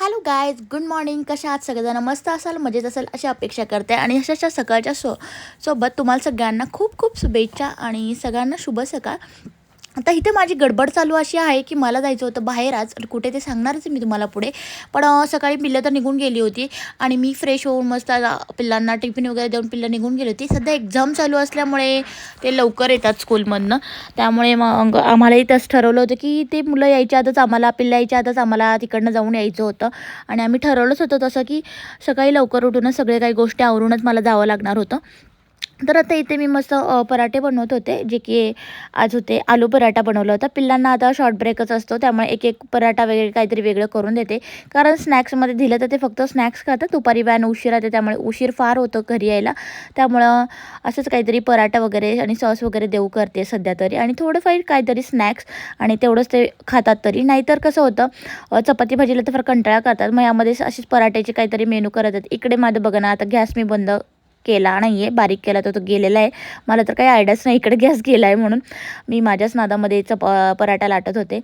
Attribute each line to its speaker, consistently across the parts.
Speaker 1: Hello guys good morning कशा आहात? सगळेजण मस्त असाल मजेत असाल अशी अपेक्षा करते. आणि अशाच्या सकाळच्या सो सोबत तुम्हाला सगळ्यांना खूप खूप शुभेच्छा आणि सगळ्यांना शुभ सकाळ. आता इथे माझी गडबड चालू अशी आहे की मला जायचं होतं बाहेर आज. कुठे ते सांगणारच आहे मी तुम्हाला पुढे. पण सकाळी पिल्लं तर निघून गेली होती आणि मी फ्रेश होऊन मस्त पिल्लांना टिफिन वगैरे देऊन पिल्लं निघून गेली होती. सध्या एक्झाम चालू असल्यामुळे ते लवकर येतात स्कूलमधनं त्यामुळे मग आम्हाला इथंच ठरवलं होतं की ते मुलं यायच्या आधीच आम्हाला पिल्लं यायच्या आधीच आम्हाला तिकडनं जाऊन यायचं होतं. आणि आम्ही ठरवलंच होतं तसं की सकाळी लवकर उठूनच सगळे काही गोष्टी आवरूनच मला जावं लागणार होतं. तर आता इथे मी मस्त पराठे बनवत होते जे की आज होते आलू पराठा बनवला होता. पिल्लांना आता शॉर्ट ब्रेकच असतो त्यामुळे एक एक पराठा वगैरे काहीतरी वेगळं करून देते. कारण स्नॅक्समध्ये दिलं तर ते फक्त स्नॅक्स खातात दुपारी व्यान उशीर येते त्यामुळे उशीर फार होतो घरी यायला. त्यामुळं असंच काहीतरी पराठा वगैरे आणि सॉस वगैरे देऊ करते सध्या तरी. आणि थोडंफार काहीतरी स्नॅक्स आणि तेवढंच ते खातात तरी. नाहीतर कसं होतं चपाती भाजीला तर फार कंटाळा करतात. मग यामध्ये अशीच पराठ्याचे काहीतरी मेनू करत आहेत. इकडे माझं बघा ना आता गॅस मी बंद केला नाही आहे बारीक केला तर तो गेलेला आहे. मला तर काही आयडियाच नाही इकडे गॅस गेला आहे म्हणून. मी माझ्याच नादामध्ये चप पराठा लाटत होते.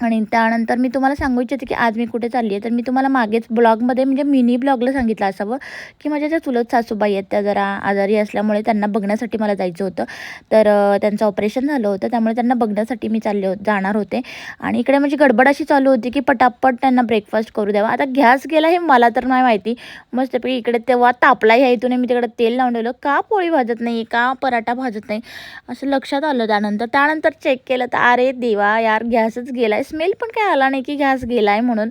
Speaker 1: आणि त्यानंतर मी तुम्हाला सांगू इच्छिते की आज मी कुठे चालली आहे. तर मी तुम्हाला मागेच ब्लॉगमध्ये म्हणजे मिनी ब्लॉगला सांगितलं असावं की माझ्या ज्या चुलत सासूबाई आहेत त्या जरा आजारी असल्यामुळे त्यांना बघण्यासाठी मला जायचं होतं. तर त्यांचं ऑपरेशन झालं होतं त्यामुळे त्यांना बघण्यासाठी मी चालले हो जाणार होते. आणि इकडे माझी गडबड अशी चालू होती की पटापट त्यांना ब्रेकफास्ट करू द्यावा. आता गॅस गेला हे मला तर नाही माहिती. मस्तपैकी इकडे तेव्हा तापला ह्या इथून मी तिकडे तेल लावून ठेवलं. का पोळी भाजत नाही का पराठा भाजत नाही? असं लक्षात आलं त्यानंतर. त्यानंतर चेक केलं तर अरे देवा यार गॅसच गेला आहे स्मेल पण काय आला नाही की गॅस गेला आहे म्हणून.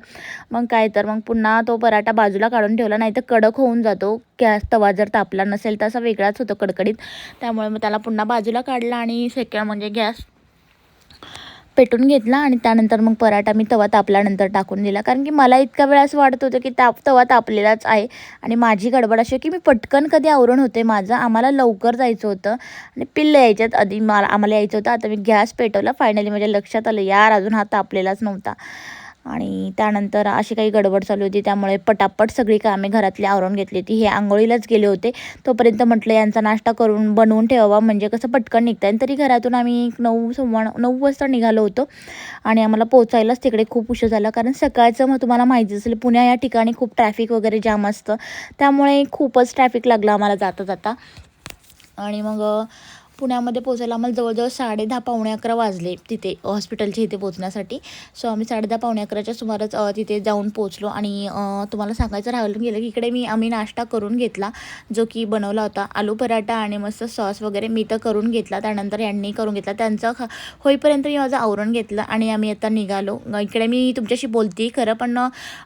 Speaker 1: मग काय तर मग पुन्हा तो पराठा बाजूला काढून ठेवला नाही तर कडक होऊन जातो. गॅस तवा जर तापला नसेल तर असा वेगळाच होतो कडकडीत. त्यामुळे मग त्याला पुन्हा बाजूला काढला आणि सेकंड म्हणजे गॅस पेटून घेतला आणि त्यानंतर मग पराठा मी तवा तापल्यानंतर टाकून दिला. कारण की मला इतका वेळ असं वाटत होतं की ताप तवा तापलेलाच आहे. आणि माझी गडबड अशी आहे की मी पटकन कधी आवरण होते माझं. आम्हाला लवकर जायचं होतं. आणि पिल्लं यायच्यात आधी मला आम्हाला यायचं होतं. आता मी गॅस पेटवला. फायनली माझ्या लक्षात आलं यार अजून हा तापलेलाच नव्हता. आणि त्यानंतर अशी काही गडबड चालू होती त्यामुळे पटापट सगळी कामे घरातली आवरून घेतली होती. हे आंघोळीलाच गेले होते. तोपर्यंत म्हटलं यांचा नाश्ता करून बनवून ठेवावा. म्हणजे कसं पटकन निघता तरी घरातून आम्ही एक नऊ सव्वा नऊ वाजता निघालो होतो. आणि आम्हाला पोचायलाच तिकडे खूप उशीर झाला. कारण सकाळचं मग तुम्हाला माहिती असेल पुण्या या ठिकाणी खूप ट्रॅफिक वगैरे जाम असतं. त्यामुळे खूपच ट्रॅफिक लागलं आम्हाला जाता जाता. आणि मग पुण्यामध्ये पोचायला आम्हाला जवळजवळ साडे दहा पावणे अकरा वाजले तिथे हॉस्पिटलच्या इथे पोचण्यासाठी सो आम्ही साडे दहा पावणे अकराच्या सुमारास तिथे जाऊन पोचलो आणि तुम्हाला सांगायचं राहिलं गेलं की इकडे मी आम्ही नाश्ता करून घेतला जो की बनवला होता. आलू पराठा आणि मस्त सॉस वगैरे मी तर करून घेतला त्यानंतर यांनी करून घेतला. त्यांचं ख होईपर्यंत मी माझं आवरण घेतलं आणि आम्ही आता निघालो. इकडे मी तुमच्याशी बोलते खरं पण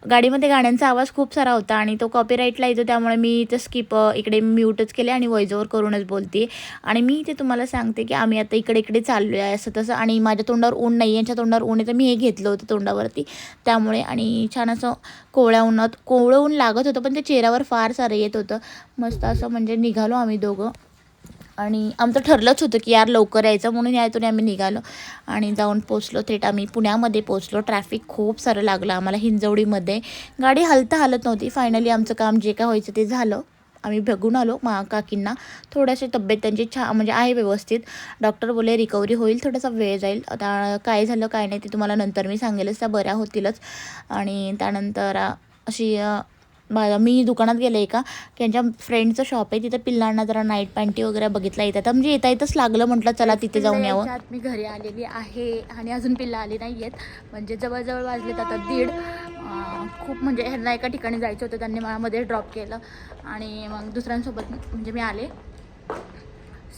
Speaker 1: गाडीमध्ये गाण्यांचा आवाज खूप सारा होता आणि तो कॉपीराईटला येतो त्यामुळे मी ते स्किप इकडे म्यूटच केले आणि वॉइसओवर करूनच बोलते. आणि मी ते तुम्हाला सांगते की आम्ही आता इकडे इकडे चाललो आहे असं तसं. आणि माझ्या तोंडावर ऊन नाही यांच्या तोंडावर ऊन आहे तर मी हे घेतलं होतं तोंडावरती. त्यामुळे आणि छान असं कोवळ्या उन्हात कोवळं ऊन लागत होतं पण ते चेहऱ्यावर फार सारं येत होतं. मस्त असं म्हणजे निघालो आम्ही दोघं. आणि आमचं ठरलंच होतं की यार लवकर यायचं म्हणून यातून आम्ही निघालो. आणि जाऊन पोचलो थेट. आम्ही पुण्यामध्ये पोचलो. ट्रॅफिक खूप सारं लागलं आम्हाला हिंजवडीमध्ये. गाडी हलता हलत नव्हती. फायनली आमचं काम जे काय व्हायचं ते झालं. आम्ही बघून आलो मा काकींना. थोडीशी तब्येत त्यांची छा म्हणजे आहे व्यवस्थित. डॉक्टर बोले रिकव्हरी होईल थोडासा वेळ जाईल. आता काय झालं काय नाही ते तुम्हाला नंतर मी सांगेलच. त्या बऱ्या होतीलच. आणि त्यानंतर अशी बा- मी दुकानात गेले का त्यांच्या फ्रेंडचं शॉप आहे तिथं पिल्लांना जरा नाईट पॅन्टी वगैरे बघितला येतात. म्हणजे येता येतच लागलं म्हटलं चला तिथे जाऊन यावं. मी घरी आलेली आहे आणि अजून पिल्ला आली नाही आहेत म्हणजे जवळजवळ वाजलेत आता दीड. खूप म्हणजे ह्यांना एका ठिकाणी जायचं होतं त्यांनी मला ड्रॉप केलं. आणि मग दुसऱ्यांसोबत म्हणजे मी आले.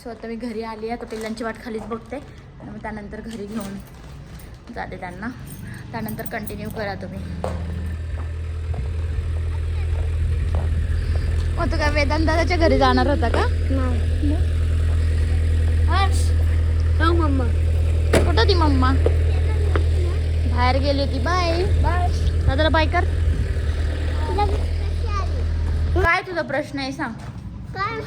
Speaker 1: सो आता मी घरी आली आता पिल्लांची वाट खालीच बघते. आणि मग त्यानंतर घरी घेऊन जाते त्यांना. त्यानंतर कंटिन्यू करा तुम्ही. मग तू काय वेदांताच्या घरी जाणार होता का? हर्ष!
Speaker 2: मम्मा.
Speaker 1: कुठं ती मम्मा? बाहेर गेली होती. बाय. बाय. दादाला बाय कर. काय तुझा प्रश्न आहे सांग.
Speaker 2: काय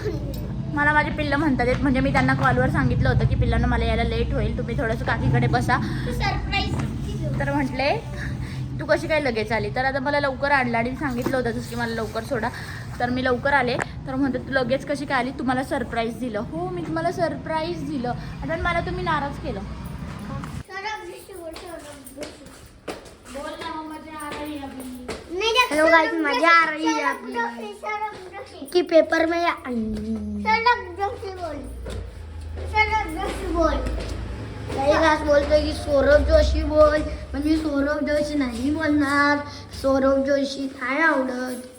Speaker 1: मला माझे पिल्ल म्हणतात म्हणजे मी त्यांना कॉलवर सांगितलं होतं की पिल्लांना मला यायला लेट होईल. तुम्ही थोडंसं काकीकडे बसा.
Speaker 2: सरप्राईज
Speaker 1: तर म्हटले तू कशी काय लगेच आली? तर आता मला लवकर आणलं आणि सांगितलं होतं जसं की मला लवकर सोडा. तर मी लवकर आले. तर म्हणते तू लगेच कशी काय आली? तुम्हाला सरप्राईज दिलं. हो मी तुम्हाला सरप्राईज दिलं. आणि मला तुम्ही नाराज केलं बोल ना मम्मा
Speaker 2: हेलो गाइस मजा आ रही है आपकी कि पेपर में बोलतोय की सौरभ जोशी बोल. म्हणजे सौरभ जोशी नाही बोलणार. सौरभ जोशी नाही आवडत?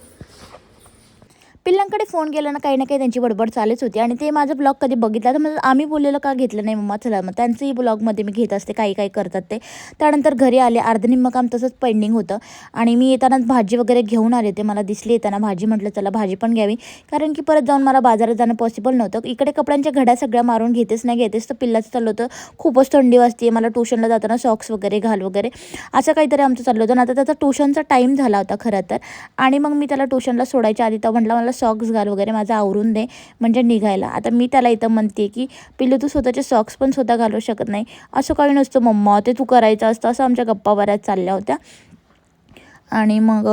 Speaker 1: पिल्लांकडे फोन केला ना काही ना काही त्यांची बडबड चालूच होती. आणि ते माझं ब्लॉग कधी बघितला तर म्हणजे आम्ही बोललेलं का घेतलं नाही मम्मा? चला मग त्यांचंही ब्लॉगमध्ये मी घेत असते काही काही करतात ते. त्यानंतर घरी आले अर्धनिम्म काम तसंच पेंडिंग होतं. आणि मी येताना भाजी वगैरे घेऊन आले ते मला दिसली येताना भाजी म्हटलं चला भाजी पण घ्यावी. कारण की परत जाऊन मला बाजारात जाणं पॉसिबल नव्हतं. इकडे कपड्यांच्या घड्या सगळ्या मारून घेतेच नाही घेतेच तर पिल्लाचं चाललं होतं. खूपच थंडी वाजते मला ट्युशनला जाताना सॉक्स वगैरे घाल वगैरे. असं काहीतरी आमचं चाललं होतं. ना आता त्याचा ट्युशनचा टाईम झाला होता खरं तर. आणि मग मी त्याला ट्युशनला सोडायच्या आधी तर म्हटलं मला सॉक्स घाल वगैरे माझं आवरून दे म्हणजे निघायला. आता मी त्याला इथं म्हणते की पिल्लू तू स्वतःचे सॉक्स पण स्वतः घालू शकत नाही. असं काही नसतं मम्मा ते तू करायचं असतं असं आमच्या गप्पा बऱ्याच चालल्या होत्या. आणि मग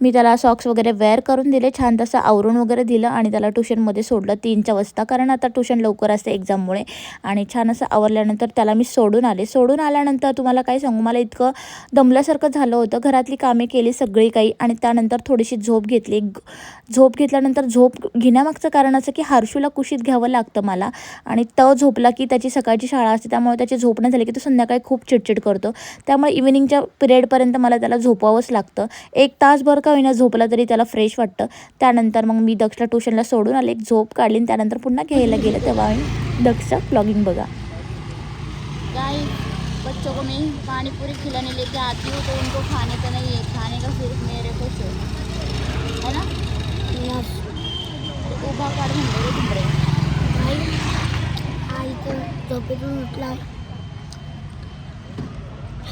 Speaker 1: मी त्याला सॉक्स वगैरे वेअर करून दिले. छान तसं आवरून वगैरे दिलं आणि त्याला ट्युशनमध्ये सोडलं तीनच्या वाजता कारण आता ट्युशन लवकर असते एक्झाममुळे आणि छान असं आवरल्यानंतर त्याला मी सोडून आले. सोडून आल्यानंतर तुम्हाला काय सांगू? मला इतकं दमल्यासारखं झालं होतं. घरातली कामे केली सगळी काही. आणि त्यानंतर थोडीशी झोप घेतली. झोप घेतल्यानंतर झोप घेण्यामागचं कारण असं की हारशूला कुशीत घ्यावं लागतं मला. आणि तो झोपला की त्याची सकाळची शाळा असते. त्यामुळे त्याची झोप नाही झाली की तो संध्याकाळी खूप चिडचिड करतो. त्यामुळे इव्हिनिंगच्या पिरियडपर्यंत मला त्याला झोपावंच लागतं. एक तासभर का होईना झोपला तरी त्याला फ्रेश वाटतं. त्यानंतर मग मी दक्षला ट्युशनला सोडून आले. एक झोप काढली. आणि त्यानंतर पुन्हा घ्यायला गेलं. तेव्हा मी दक्षचा ब्लॉगिंग बघा.
Speaker 3: गाइस बच्चों को मैं पानी पूरी खिलाने लेके आती हूँ तो उनको खाने का नहीं है. खाने का सिर्फ मेरे को शौक है ना? उभा काढ म्हणलं रे तुमकडे
Speaker 2: आई आई तर झोपेतून उठलाय.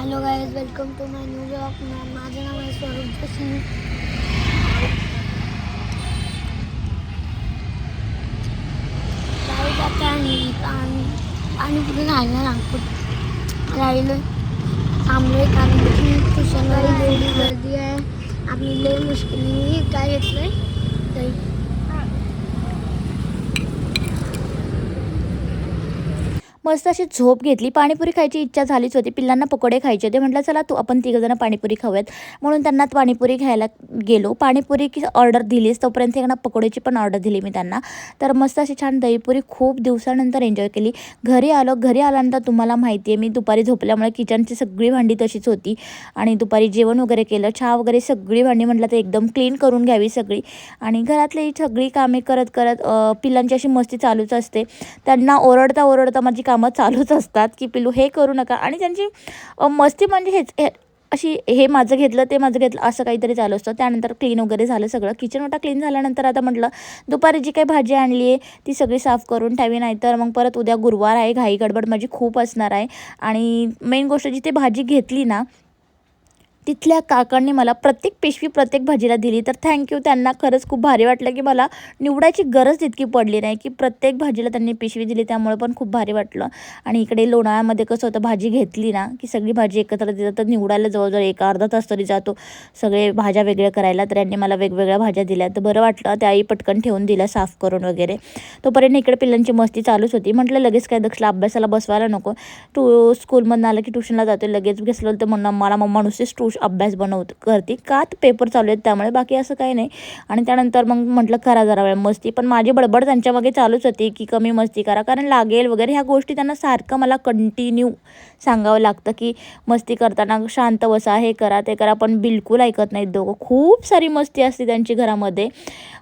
Speaker 2: Hello guys welcome to my new job माझं नाव आहे स्वरूप जोशी. काय जाते आणि पाणी पाणी कुठे राहिलं नागपूर? राहिलो थांबलोय कारण की ट्युशनला एवढी गर्दी आहे. आम्ही लय मुश्किली. काय घेतलंय? दही.
Speaker 1: मस्त अशी झोप घेतली. पाणीपुरी खायची इच्छा झालीच होती. पिल्लांना पकोडे खायचे होते. म्हटलं चला तू आपण तिघंजणं पाणीपुरी खाऊयात. म्हणून त्यांना पाणीपुरी घ्यायला गेलो. पाणीपुरी की ऑर्डर दिलीच. तोपर्यंत त्यांना पकोड्याची पण ऑर्डर दिली मी त्यांना. तर मस्त अशी छान दहीपुरी खूप दिवसानंतर एन्जॉय केली. घरी आलो. घरी आल्यानंतर तुम्हाला माहिती आहे मी दुपारी झोपल्यामुळे किचनची सगळी भांडी तशीच होती. आणि दुपारी जेवण वगैरे केलं. चहा वगैरे सगळी भांडी म्हटलं तर एकदम क्लीन करून घ्यावी सगळी. आणि घरातली सगळी कामे करत करत पिल्लांची अशी मस्ती चालूच असते. त्यांना ओरडता ओरडता माझी कामं चालूच असतात की पिल्लू हे करू नका. आणि त्यांची मस्ती म्हणजे हेच हे- अशी हे माझं घेतलं ते माझं घेतलं असं काहीतरी चालू असतं. त्यानंतर क्लीन वगैरे झालं सगळं. किचन ओटा क्लीन झाल्यानंतर आता म्हटलं दुपारी जी काही भाजी आणली आहे ती सगळी साफ करून ठेवी नाहीतर मग परत उद्या गुरुवार आहे घाई गडबड माझी खूप असणार आहे. आणि मेन गोष्ट जिथे भाजी घेतली ना तिथल्या काकांनी मला प्रत्येक पिशवी प्रत्येक भाजीला दिली. तर थँक्यू त्यांना. खरंच खूप भारी वाटलं की मला निवडायची गरज तितकी पडली नाही की प्रत्येक भाजीला त्यांनी पिशवी दिली. त्यामुळे पण खूप भारी वाटलं. आणि इकडे लोणाळ्यामध्ये कसं होतं भाजी घेतली ना की सगळी भाजी एकत्र देतात. तर निवडायला जवळजवळ एक अर्धा तास तरी जातो. सगळे भाज्या वेगळ्या करायला तर यांनी मला वेगवेगळ्या भाज्या दिल्या. तर बरं वाटलं. त्याही पटकन ठेवून दिल्या साफ करून वगैरे. तोपर्यंत इकडे पिल्लांची मस्ती चालूच होती. म्हटलं लगेच काय दक्षला अभ्यासाला बसवायला नको. टू स्कूलमधून आलं की ट्युशनला जातो लगेच घेतलं तर म्हणणं मला मम्मा नुसतीच ट्यूश अभ्यास बनवत करते. का पेपर चालू आहेत त्यामुळे बाकी असं काही नाही. आणि त्यानंतर मग म्हटलं करा जरा वेळ मस्ती. पण माझी बडबड त्यांच्यामागे चालूच होती की कमी मस्ती करा. कारण लागेल वगैरे ह्या गोष्टी त्यांना सारखं मला कंटिन्यू सांगावं लागतं की मस्ती करताना शांत बसा हे करा ते करा. पण बिलकुल ऐकत नाहीत दोघं. खूप सारी मस्ती असते त्यांची घरामध्ये.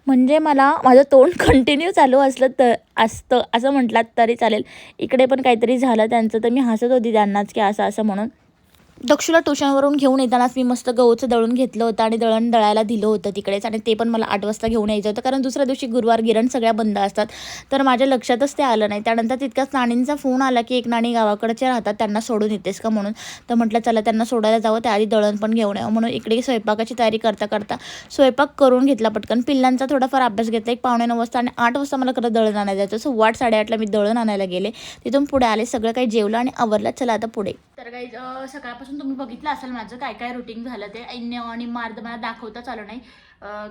Speaker 1: म्हणजे मला माझं तोंड कंटिन्यू चालू असलं तर असतं. असं म्हटलात तरी चालेल. इकडे पण काहीतरी झालं त्यांचं तर मी हसत होती त्यांनाच की असं असं म्हणून. दक्षूला ट्युशनवरून घेऊन येतानाच मी मस्त गहूचं दळून घेतलं होतं आणि दळण दळायला दिलं होतं तिकडेच आणि ते पण मला आठ वाजता घेऊन यायचं होतं. कारण दुसऱ्या दिवशी गुरुवार गिरण सगळ्या बंद असतात. तर माझ्या लक्षातच ते आलं नाही. त्यानंतर तितक्याच नाणींचा फोन आला की एक नाणी गावाकडचे राहतात. त्यांना सोडून येतेस का म्हणून? तर म्हटलं चला त्यांना सोडायला जावं. त्याआधी दळण पण घेऊन यावं. म्हणून इकडे स्वयंपाकाची तयारी करता करता स्वयंपाक करून घेतला पटकन. पिल्लांचा थोडाफार अभ्यास घेतला. एक पावणे नऊ वाजता आणि आठ वाजता मला खरं दळण आणायला जायचं सो वाट साडेआठला मी दळण आणायला गेले. तिथून पुढे आले. सगळं काही जेवलं आणि आवरलं. चला आता पुढे.
Speaker 3: तर काही सकाळपासून तुम्ही बघितलं असेल माझं काय काय रुटीन झालं ते. ऐन्य आणि मार्द मला दाखवताच आलं नाही.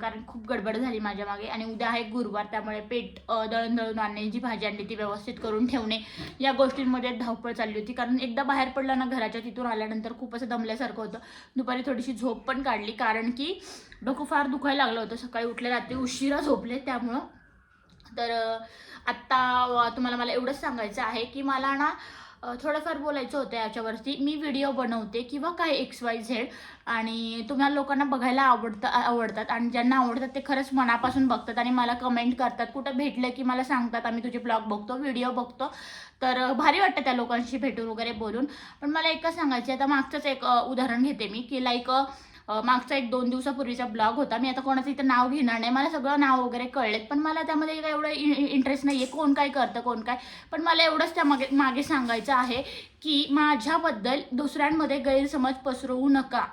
Speaker 3: कारण खूप गडबड झाली माझ्या मागे. आणि उद्या आहे गुरुवार त्यामुळे पेट दळण दळून आणणे जी भाजी आणली ती व्यवस्थित करून ठेवणे या गोष्टींमध्ये धावपळ चालली होती. कारण एकदा बाहेर पडलं ना घराच्या तिथून आल्यानंतर खूप असं दमल्यासारखं होतं. दुपारी थोडीशी झोप पण काढली. कारण की डोकं फार दुखायला लागलं होतं. सकाळी उठले रात्री उशिरा झोपले. त्यामुळं तर आत्ता तुम्हाला मला एवढंच सांगायचं आहे की मला ना थोडंफार बोलायचं होतं याच्यावरती. मी व्हिडिओ बनवते किंवा काय एक्स वाय झेड आणि तुम्हाला लोकांना बघायला आवडतं आवडतात. आणि ज्यांना आवडतात ते खरंच मनापासून बघतात आणि मला कमेंट करतात. कुठं भेटलं की मला सांगतात आम्ही तुझे ब्लॉग बघतो व्हिडिओ बघतो. तर भारी वाटतं त्या लोकांशी भेटून वगैरे बोलून. पण मला एकच सांगायचं आता मागचंच एक उदाहरण घेते मी की लाईक मागचा एक दोन दिवसापूर्वीचा ब्लॉग होता. मी आता कोणाचं इथं नाव घेणार नाही. मला सगळं नाव वगैरे कळलेत पण मला त्यामध्ये काय एवढं इंटरेस्ट नाही आहे कोण काय करतं कोण काय? पण मला एवढंच त्या मागे मागे सांगायचं आहे की माझ्याबद्दल दुसऱ्यांमध्ये गैरसमज पसरवू नका.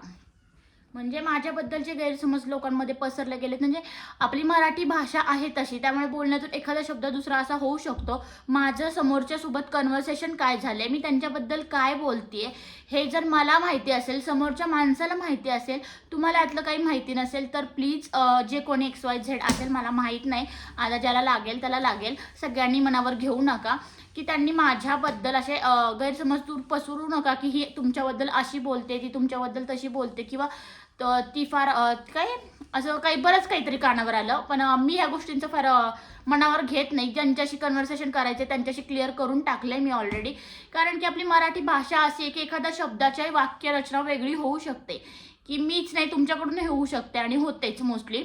Speaker 3: म्हणजे माझ्याबद्दलचे गैरसमज लोकांमध्ये पसरले गेलेत. म्हणजे आपली मराठी भाषा आहे तशी त्यामुळे बोलण्यातून एखादा शब्द दुसरा असा होऊ शकतो. माझं समोरच्या सोबत कन्व्हर्सेशन काय झालंय? मी त्यांच्याबद्दल काय बोलतेय? हे जर मला माहिती असेल समोरच्या माणसाला माहिती असेल तुम्हाला यातलं काही माहिती नसेल तर प्लीज जे कोणी एक्स वाय झेड असेल मला माहीत नाही. आता ज्याला लागेल त्याला लागेल. सगळ्यांनी मनावर घेऊ नका. की त्यांनी माझ्याबद्दल असे गैरसमज दूर पसरू नका की ही तुमच्याबद्दल अशी बोलते ती तुमच्याबद्दल तशी बोलते किंवा तर ती फार काय असं काही बरंच काहीतरी कानावर आलं. पण मी ह्या गोष्टींचं फार मनावर घेत नाही. ज्यांच्याशी कन्व्हर्सेशन करायचे त्यांच्याशी क्लिअर करून टाकलंय मी ऑलरेडी कारण की आपली मराठी भाषा अशी आहे की एखाद्या शब्दाच्या वाक्यरचना वेगळी होऊ शकते. की मीच नाही तुमच्याकडून होऊ शकते आणि होतेच मोस्टली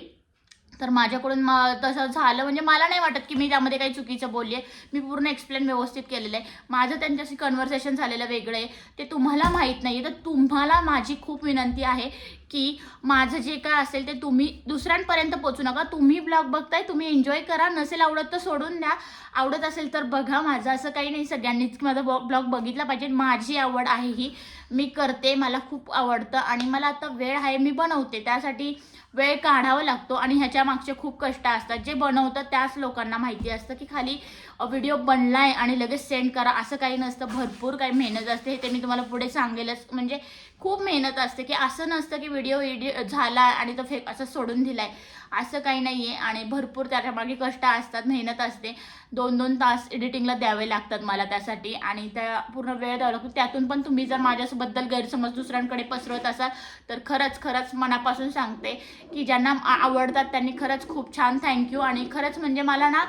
Speaker 3: तर माझ्याकडून म तसं झालं. म्हणजे मला नाही वाटत की मी त्यामध्ये काही चुकीचं बोलली आहे. मी पूर्ण एक्सप्लेन व्यवस्थित केलेलं आहे. माझं त्यांच्याशी कन्व्हर्सेशन झालेलं वेगळं आहे. ते तुम्हाला माहीत नाही तर तुम्हाला माझी खूप विनंती आहे की माझं जे काय असेल ते तुम्ही दुसऱ्यांपर्यंत पोचू नका. तुम्ही ब्लॉग बघताय तुम्ही एन्जॉय करा. नसेल आवडत तर सोडून द्या. आवडत असेल तर बघा. माझं असं काही नाही. सगळ्यांनीच माझा ब्लॉग बघितला पाहिजे. माझी आवड आहे ही. मी करते. मला खूप आवडतं. आणि मला आता वेळ आहे. मी बनवते. त्यासाठी वेळ काढावा लागतो. आणि ह्याच्या मागचे खूप कष्ट असतात. जे बनवतात त्याच लोकांना माहिती असतं की खाली व्हिडिओ बनला आहे आणि लगेच सेंड करा. असं काही नसतं. भरपूर काही मेहनत असते. हे ते मी तुम्हाला पुढे सांगेलच. म्हणजे खूप मेहनत असते की असं नसतं की व्हिडिओ एडिट झाला आणि तो फेक असं सोडून दिलाय. असं काही नाही आहे आणि भरपूर त्याच्यामागे कष्ट असतात मेहनत असते. दोन दोन तास एडिटिंगला द्यावे लागतात मला त्यासाठी. आणि त्या पूर्ण वेळ द्यावा लागतो. त्यातून पण तुम्ही जर माझ्याबद्दल गैरसमज दुसऱ्यांकडे पसरवत असाल तर खरंच खरंच मनापासून सांगते की ज्यांना आवडतात त्यांनी खरंच खूप छान थँक्यू आणि खरंच म्हणजे मला ना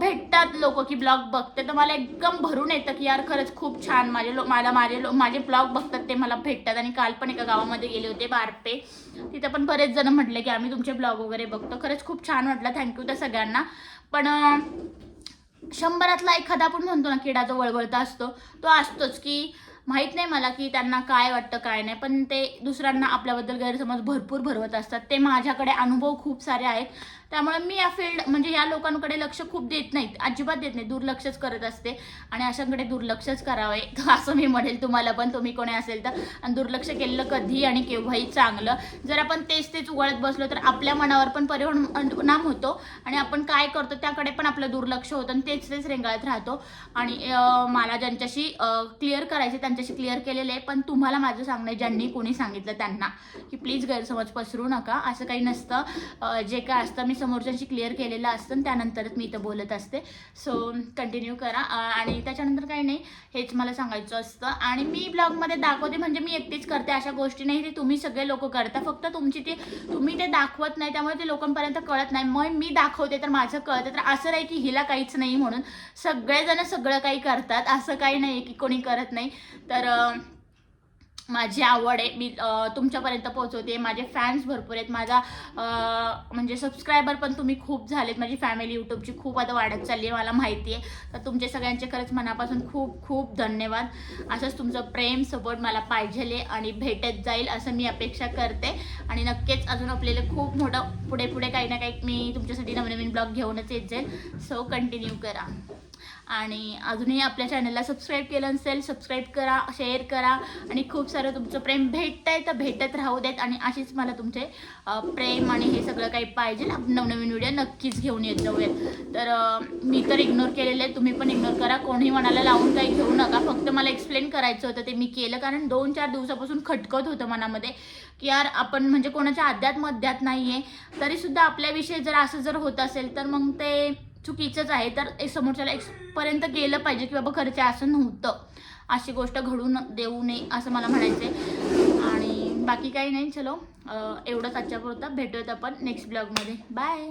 Speaker 3: भेटतात लोक की ब्लॉग बघते. तर मला एकदम भरून येतं की यार खरंच खूप छान माझे लो मला माझे लो माझे ब्लॉग बघतात ते मला भेटतात. आणि काल पण एका गावामध्ये गेले होते बारपे. तिथं पण बरेच जण म्हटले की आम्ही तुमचे ब्लॉग वगैरे बघतो. खरंच खूप छान वाटलं. थँक्यू त्या सगळ्यांना. पण शंभरातला एखादा आपण म्हणतो ना किडा जो वळवळता असतो तो असतोच की माहीत नाही मला की त्यांना काय वाटतं काय नाही. पण ते दुसऱ्यांना आपल्याबद्दल गैरसमज भरपूर भरवत असतात. ते माझ्याकडे अनुभव खूप सारे आहेत. त्यामुळे मी या फील्ड म्हणजे या लोकांकडे लक्ष खूप देत नाहीत अजिबात देत नाही दुर्लक्षच करत असते. आणि अशांकडे दुर्लक्षच करावे असं मी म्हणेल तुम्हाला पण तुम्ही कोणी असेल तर. आणि दुर्लक्ष केलेलं कधी आणि केव्हाही चांगलं. जर आपण तेच तेच उगाळत बसलो तर आपल्या मनावर पण परिणाम होतो. आणि आपण काय करतो त्याकडे पण आपलं दुर्लक्ष होतं आणि तेच तेच रेंगाळत राहतो. आणि मला ज्यांच्याशी क्लिअर करायचे त्यांच्याशी क्लिअर केलेले आहे. पण तुम्हाला माझं सांगणं ज्यांनी कोणी सांगितलं त्यांना. की प्लीज गैरसमज पसरू नका. असं काही नसतं. जे काय असतं मी समोरच्याशी क्लिअर केलेलं असतं आणि त्यानंतरच मी इथं बोलत असते. सो कंटिन्यू करा. आणि त्याच्यानंतर काही नाही हेच मला सांगायचं असतं. आणि मी ब्लॉगमध्ये दाखवते म्हणजे मी एकटीच करते अशा गोष्टी नाही ते तुम्ही सगळे लोक करता. फक्त तुमची ते तुम्ही ते दाखवत नाही त्यामुळे ते लोकांपर्यंत कळत नाही. मग मी दाखवते तर माझं कळतं. तर असं नाही की हिला काहीच नाही म्हणून. सगळेजण सगळं काही करतात. असं काही नाही की कोणी करत नाही. तर माझी आवड आहे. मी तुमच्यापर्यंत पोहोचवते. माझे फॅन्स भरपूर आहेत. माझा म्हणजे सबस्क्रायबर पण तुम्ही खूप झालेत. माझी फॅमिली यूट्यूबची खूप आता वाढत चालली आहे मला माहिती आहे. तर तुमचे सगळ्यांचे खरंच मनापासून खूप खूप धन्यवाद. असंच तुमचं प्रेम सपोर्ट मला पाहिजेले आणि भेटत जाईल असं मी अपेक्षा करते. आणि नक्कीच अजून आपल्याला खूप मोठं पुढे पुढे काही ना काही मी तुमच्यासाठी नवीन नवीन ब्लॉग घेऊनच येत जाईल. सो कंटिन्यू करा. आणि अजूनही आपल्या चॅनलला सबस्क्राईब केलं नसेल सबस्क्राईब करा शेअर करा. आणि खूप सारं तुमचं प्रेम भेटत आहे तर भेटत राहू देत. आणि अशीच मला तुमचे प्रेम आणि हे सगळं काही पाहिजे. आपण नवनवीन व्हिडिओ नक्कीच घेऊन येत जाऊयात. तर मी तर इग्नोर केलेलं आहे. तुम्ही पण इग्नोर करा. कोणी मनाला लावून काही घेऊ नका. फक्त मला एक्सप्लेन करायचं होतं ते मी केलं. कारण दोन चार दिवसापासून खटकत होतं मनामध्ये. की यार आपण म्हणजे कोणाच्या अध्यात मध्यात नाही आहे तरीसुद्धा आपल्याविषयी जर असं जर होत असेल तर मग ते चुकीचंच आहे. तर एक समोरच्याला एक्सपर्यंत गेलं पाहिजे की बाबा खरंच असं नव्हतं. अशी गोष्ट घडून देऊ नये असं मला म्हणायचं आहे आणि बाकी काही नाही. चलो एवढंच आजच्या पुरतं भेटूयात आपण नेक्स्ट ब्लॉगमध्ये बाय